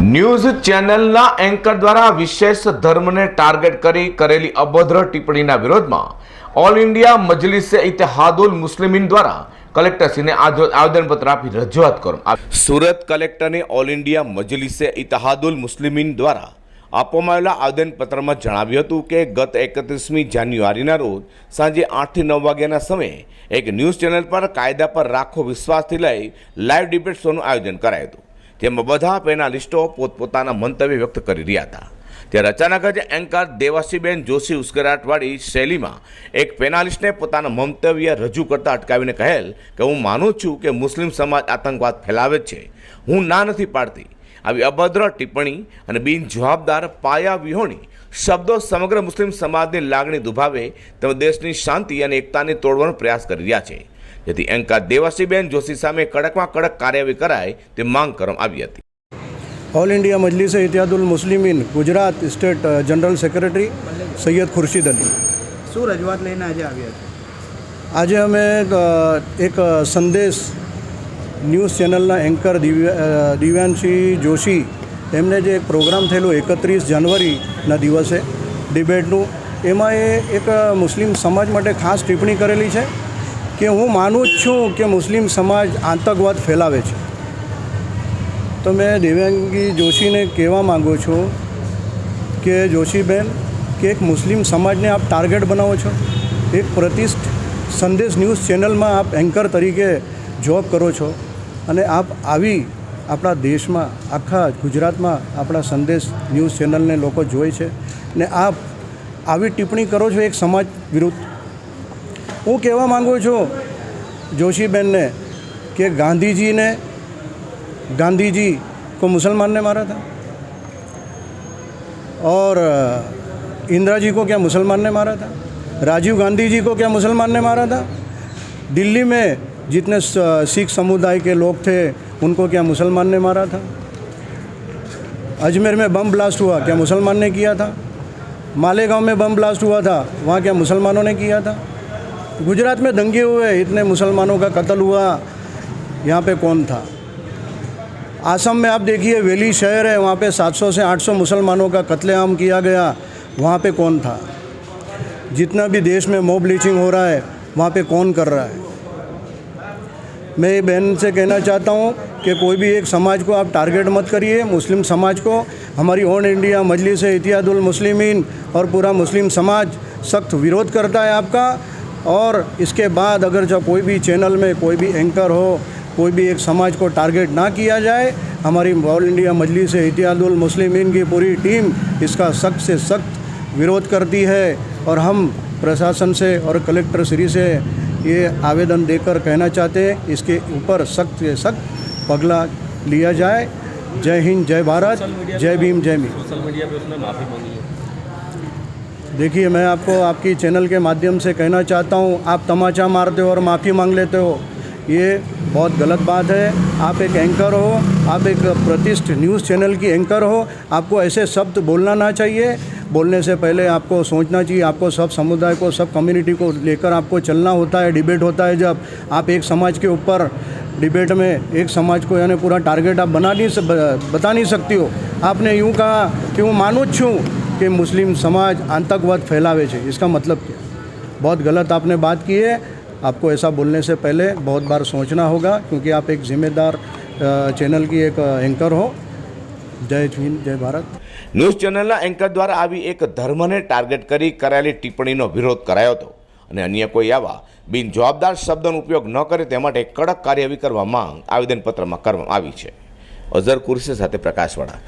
News ચેનલના anchor દ્વારા વિશેષ ધર્મને ટાર્ગેટ કરી કરેલી અભદ્ર ટિપ્પણીના વિરોધમાં ઓલ ઇન્ડિયા મજલિસે ઇતિહાદુલ મુસ્લિમીન દ્વારા કલેક્ટરશ્રીને આવેદનપત્ર આપી રજૂઆત કરવામાં સુરત કલેક્ટરને ઓલ ઇન્ડિયા મજલિસે ઇતિહાદુલ મુસ્લિમીન દ્વારા આપવામાં આવેલા આવેદનપત્રમાં જણાવ્યું હતું કે ગત એકત્રીસમી જાન્યુઆરીના રોજ સાંજે આઠથી નવ વાગ્યાના સમયે એક ન્યૂઝ ચેનલ પર કાયદા પર રાખો વિશ્વાસથી લઈ લાઈવ ડિબેટ શોનું આયોજન કરાયું હતું. જેમાં બધા પેનાલિસ્ટો પોતપોતાના મંતવ્ય વ્યક્ત કરી રહ્યા હતા. ત્યારે અચાનક જ એન્કર દેવાસીબેન જોશી ઉશ્કેરાટવાળી શૈલીમાં એક પેનાલિસ્ટને પોતાના મંતવ્ય રજૂ કરતા અટકાવીને કહેલ કે હું માનું છું કે મુસ્લિમ સમાજ આતંકવાદ ફેલાવે છે. હું ના નથી પાડતી. આવી અભદ્ર ટિપ્પણી અને બિનજવાબદાર પાયા વિહોણી શબ્દો સમગ્ર મુસ્લિમ સમાજની લાગણી દુભાવે તેમજ દેશની શાંતિ અને એકતાને તોડવાનો પ્રયાસ કરી રહ્યા છે. જેથી એન્કા દેવાસીબેન જોશી સામે કડકમાં કડક કાર્યવાહી કરાય તે માંગ કરવામાં આવી હતી. All India Majlis Ittehadul Muslimeen Gujarat state general secretary Syed Khurshid Ali. શું રજૂઆત લઈને આજે આવ્યા છે? આજે અમે એક સંદેશ ન્યૂઝ ચેનલના એન્કર દિવ્ય દિવ્યાંશી જોશી એમને જે એક પ્રોગ્રામ થયેલો એકત્રીસ જાન્યુઆરીના દિવસે ડિબેટનું એમાં એ એક મુસ્લિમ સમાજ માટે ખાસ ટિપ્પણી કરેલી છે. કે હું માનું જ છું કે મુસ્લિમ સમાજ આતંકવાદ ફેલાવે છે. તો મેં દિવ્યાંગી જોશીને કહેવા માગું છું કે જોશીબેન, કે એક મુસ્લિમ સમાજને આપ ટાર્ગેટ બનાવો છો. એક પ્રતિષ્ઠ સંદેશ ન્યૂઝ ચેનલમાં આપ એન્કર તરીકે જોબ કરો છો અને આપ આવી આપણા દેશમાં, આખા ગુજરાતમાં આપણા સંદેશ ન્યૂઝ ચેનલને લોકો જોઈ છે ને આપ આવી ટિપ્પણી કરો છો એક સમાજ વિરુદ્ધ. હું કહેવા માગું છું જોશીબેનને કે ગાંધીજીને गांधी जी को मुसलमान ने मारा था और अ, इंदिरा जी को क्या मुसलमान ने मारा था राजीव गांधी जी को क्या मुसलमान ने मारा था दिल्ली में जितने स- सिख समुदाय के लोग थे उनको क्या मुसलमान ने मारा था अजमेर में बम ब्लास्ट हुआ क्या मुसलमान ने किया था मालेगांव में बम ब्लास्ट हुआ था वहाँ क्या मुसलमानों ने किया था गुजरात में दंगे हुए, इतने मुसलमानों का कत्ल हुआ, यहाँ पे कौन था? आसम में आप देखिए, वेली शहर है, वहाँ पे 700 से 800 मुसलमानों का कत्लेआम किया गया, वहाँ पे कौन था? जितना भी देश में मॉब लीचिंग हो रहा है, वहाँ पे कौन कर रहा है? मैं ये बहन से कहना चाहता हूँ कि कोई भी एक समाज को आप टारगेट मत करिए, मुस्लिम समाज को। हमारी ऑल इंडिया मजलिस इतिहादुल मुस्लिमीन और पूरा मुस्लिम समाज सख्त विरोध करता है आपका। और इसके बाद अगर जब कोई भी चैनल में कोई भी एंकर हो, कोई भी एक समाज को टारगेट ना किया जाए, हमारी ऑल इंडिया मजलिस इतिहादुल मुस्लिमीन की पूरी टीम इसका सख्त से सख्त विरोध करती है और हम प्रशासन से और कलेक्टर श्री से ये आवेदन देकर कहना चाहते हैं, इसके ऊपर सख्त से सख्त पगला लिया जाए। जय हिंद, जय भारत, जय भीम जय भीम। सोशल मीडिया पे उसने माफ़ी मांगी है। देखिए, मैं आपको आपकी चैनल के माध्यम से कहना चाहता हूँ, आप तमाचा मारते हो और माफ़ी मांग लेते हो। ये बहुत गलत बात है। आप एक एंकर हो, आप एक प्रतिष्ठ न्यूज़ चैनल की एंकर हो। आपको ऐसे शब्द बोलना ना चाहिए। बोलने से पहले आपको सोचना चाहिए, आपको सब समुदाय को, सब कम्युनिटी को लेकर आपको चलना होता है डिबेट होता है। जब आप एक समाज के ऊपर डिबेट में एक समाज को, यानी पूरा टारगेट आप बना नहीं बता नहीं सकती हो। आपने यूँ कहा कि वो मानुज छूँ। कि मुस्लिम समाज आतंकवाद फैलावे છે इसका मतलब क्या बहुत गलत आपने बात की है आपको ऐसा बोलने से पहले बहुत बार सोचना होगा क्योंकि आप एक जिम्मेदार अ, चैनल की एक अ, एंकर हो जय हिंद जय भारत ન્યૂઝ ચેનલના એન્કર દ્વારા આવી એક ધર્મને ટાર્ગેટ કરી કરાયેલી ટિપ્પણીનો વિરોધ કરાયો હતો અને અન્ય કોઈ આવા બિનજવાબદાર શબ્દનો ઉપયોગ ન કરે તે માટે કડક કાર્યવાહી કરવા માંગ આવેદનપત્રમાં કરવામાં આવી છે અઝર કુરશી સાથે પ્રકાશવાળા